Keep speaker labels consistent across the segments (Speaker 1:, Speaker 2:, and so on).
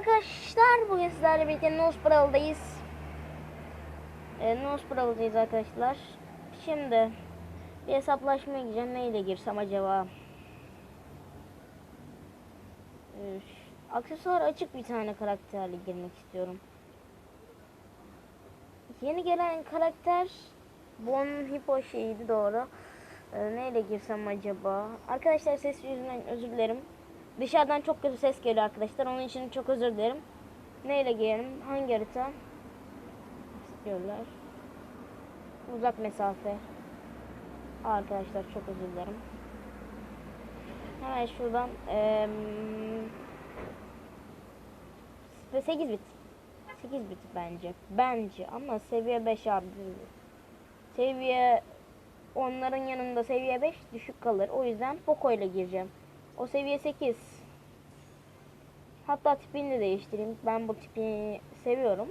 Speaker 1: arkadaşlar bugün sizlerle birlikte Nosbral'dayız. Ee, Nosbral'dayız arkadaşlar. Şimdi bir hesaplaşmaya gireceğim. Neyle girsem acaba? Üf, aksesuar açık bir tane karakterle girmek istiyorum. Yeni gelen karakter Bon Hippo şeydi doğru. Ee, neyle girsem acaba? Arkadaşlar ses yüzünden özür dilerim. Dışarıdan çok kötü ses geliyor arkadaşlar. Onun için çok özür dilerim. Neyle girelim? Hangi harita? İstiyorlar. Uzak mesafe. Arkadaşlar çok özür dilerim. Hemen şuradan eee 8 bit. 8 bit bence. Bence ama seviye 5 abi. Seviye onların yanında seviye 5 düşük kalır. O yüzden Poco ile gireceğim. O seviye 8. Hatta tipini de değiştireyim. Ben bu tipi seviyorum.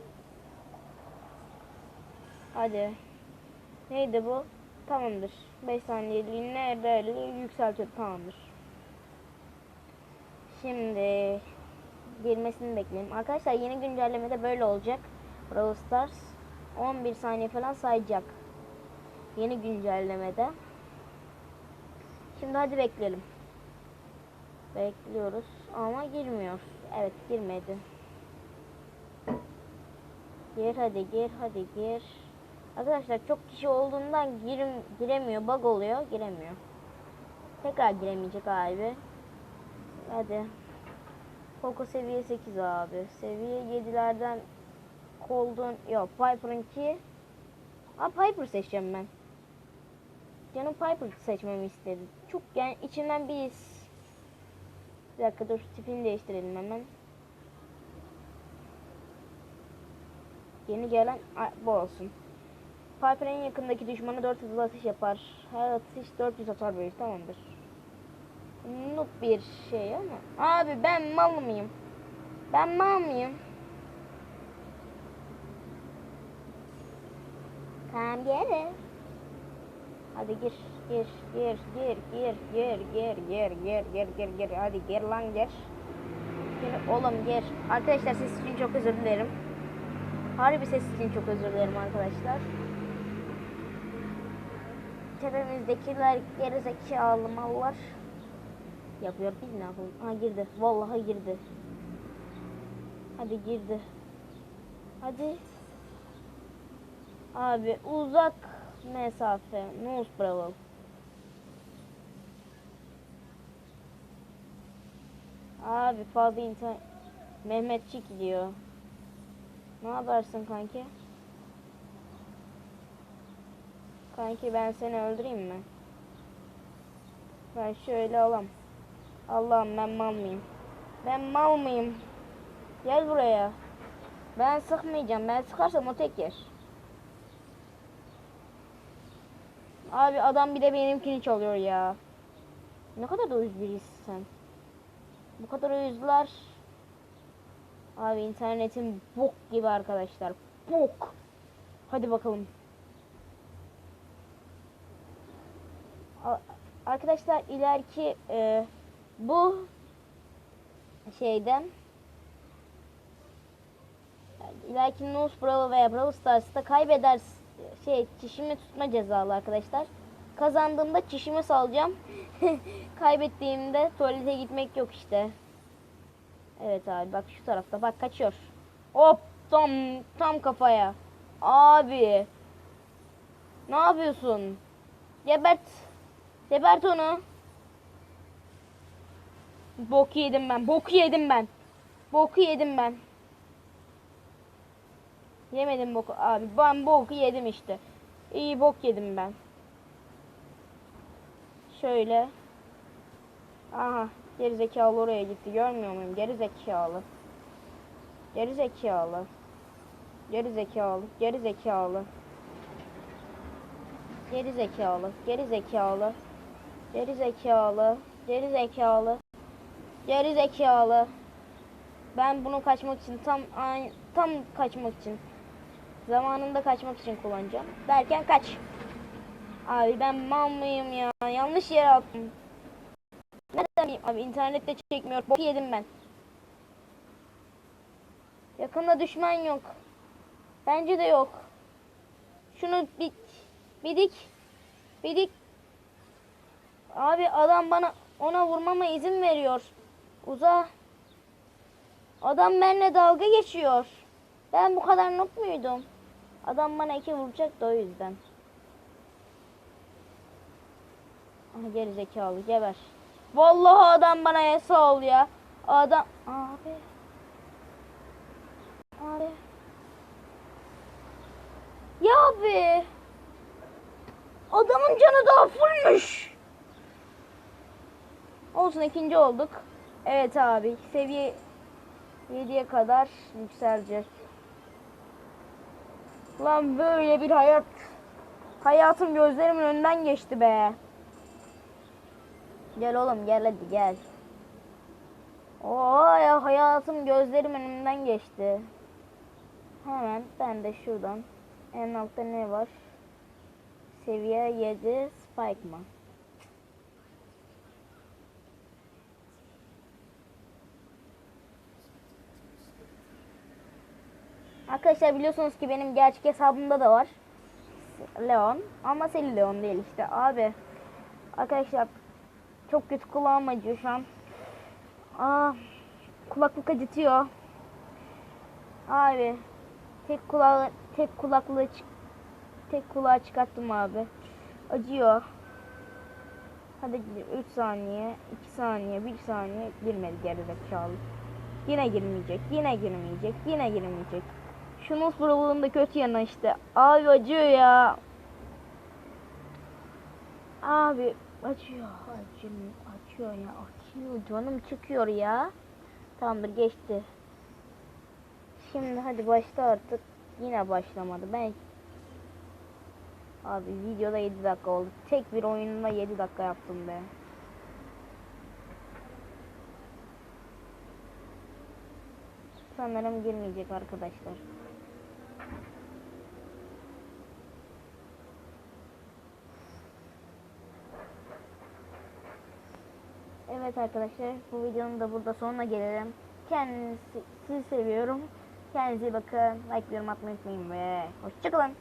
Speaker 1: Hadi. Neydi bu? Tamamdır. 5 saniyeliğine böyle yükseltiyor. Tamamdır. Şimdi girmesini bekleyelim. Arkadaşlar yeni güncellemede böyle olacak. Brawl Stars 11 saniye falan sayacak. Yeni güncellemede. Şimdi hadi bekleyelim. Bekliyoruz ama girmiyor. Evet girmedi. Gir hadi gir hadi gir. Arkadaşlar çok kişi olduğundan girim, giremiyor. Bug oluyor. Giremiyor. Tekrar giremeyecek abi. Hadi. Poco seviye 8 abi. Seviye 7'lerden Cold'un yok Piper'ınki Aa Piper seçeceğim ben. Canım Piper seçmemi istedi. Çok yani içimden bir. Bir dakika dur tipini değiştirelim hemen. Yeni gelen bu olsun. Piper yakındaki düşmanı 4 hızlı atış yapar. Her atış 400 hasar verir tamamdır. Noob bir şey ama. Abi ben mal mıyım? Ben mal mıyım? Tamam gel. Hadi gir, gir, gir, gir, gir, gir, gir, gir, gir, gir, gir, gir. Hadi gir lan gir. Gir oğlum gir. Arkadaşlar ses için çok özür dilerim. Harbi ses için çok özür dilerim arkadaşlar. Tepemizdekiler gerizekalı mallar. Yapıyor biz ne yapalım? Ha girdi. Vallahi girdi. Hadi girdi. Hadi. Abi uzak mesafe. Nose bravo. Abi fazla internet. Mehmetçik diyor. Ne yaparsın kanki? Kanki ben seni öldüreyim mi? Ben şöyle alam. Allah'ım ben mal mıyım? Ben mal mıyım? Gel buraya. Ben sıkmayacağım. Ben sıkarsam o tek yer. Abi adam bir de benimkini çalıyor ya. Ne kadar da uyuz sen. Bu kadar uyuzlar. Abi internetin bok gibi arkadaşlar. Bok. Hadi bakalım. Arkadaşlar ileriki e, bu şeyden ileriki Nose Brawl veya Brawl Stars'ta kaybeder şey çişimi tutma cezalı arkadaşlar. Kazandığımda çişimi salacağım. Kaybettiğimde tuvalete gitmek yok işte. Evet abi bak şu tarafta bak kaçıyor. Hop tam tam kafaya. Abi. Ne yapıyorsun? Gebert. Gebert onu. Boku yedim ben. Boku yedim ben. Boku yedim ben. Yemedim boku. Abi ben boku yedim işte. İyi bok yedim ben. Şöyle. Aha. Geri zekalı oraya gitti. Görmüyor muyum? Geri zekalı. Geri zekalı. Geri zekalı. Geri zekalı. Geri zekalı. Geri zekalı. Geri zekalı. Geri zekalı. Geri zekalı. Ben bunu kaçmak için tam tam kaçmak için zamanında kaçmak için kullanacağım. Derken kaç. Abi ben mal mıyım ya? Yanlış yere attım. Neden bileyim abi internette çekmiyor. Bok yedim ben. Yakında düşman yok. Bence de yok. Şunu bir bidik. Bidik. Abi adam bana ona vurmama izin veriyor. Uza. Adam benimle dalga geçiyor. Ben bu kadar noob muydum? Adam bana iki vuracak da o yüzden. Aha geri zekalı geber. Vallahi adam bana yasa ol ya. Adam abi. Abi. Ya abi. Adamın canı daha fullmüş. Olsun ikinci olduk. Evet abi seviye 7'ye kadar yükselecek. Lan böyle bir hayat. Hayatım gözlerimin önünden geçti be. Gel oğlum gel hadi gel. Oo ya hayatım gözlerim önümden geçti. Hemen ben de şuradan en altta ne var? Seviye 7 spike mı? Arkadaşlar biliyorsunuz ki benim gerçek hesabımda da var. Leon. Ama Seli Leon değil işte abi. Arkadaşlar çok kötü kulağım acıyor şu an. Aa, kulaklık acıtıyor. Abi tek kulağı tek kulaklığı tek kulağı çıkarttım abi. Acıyor. Hadi 3 saniye, 2 saniye, 1 saniye girmedi gerizekalı. Yine girmeyecek, yine girmeyecek, yine girmeyecek. Şunun sorumluluğunda da kötü yanı işte. Abi acıyor ya. Abi acıyor, acıyor, acıyor ya, acıyor. Canım çıkıyor ya. Tamamdır geçti. Şimdi hadi başla artık. Yine başlamadı. Ben Abi videoda 7 dakika oldu. Tek bir oyununda 7 dakika yaptım be. Sanırım girmeyecek arkadaşlar. Evet arkadaşlar bu videonun da burada sonuna gelelim. Kendinizi sizi seviyorum. Kendinize iyi bakın. Like yorum atmayı unutmayın ve hoşçakalın.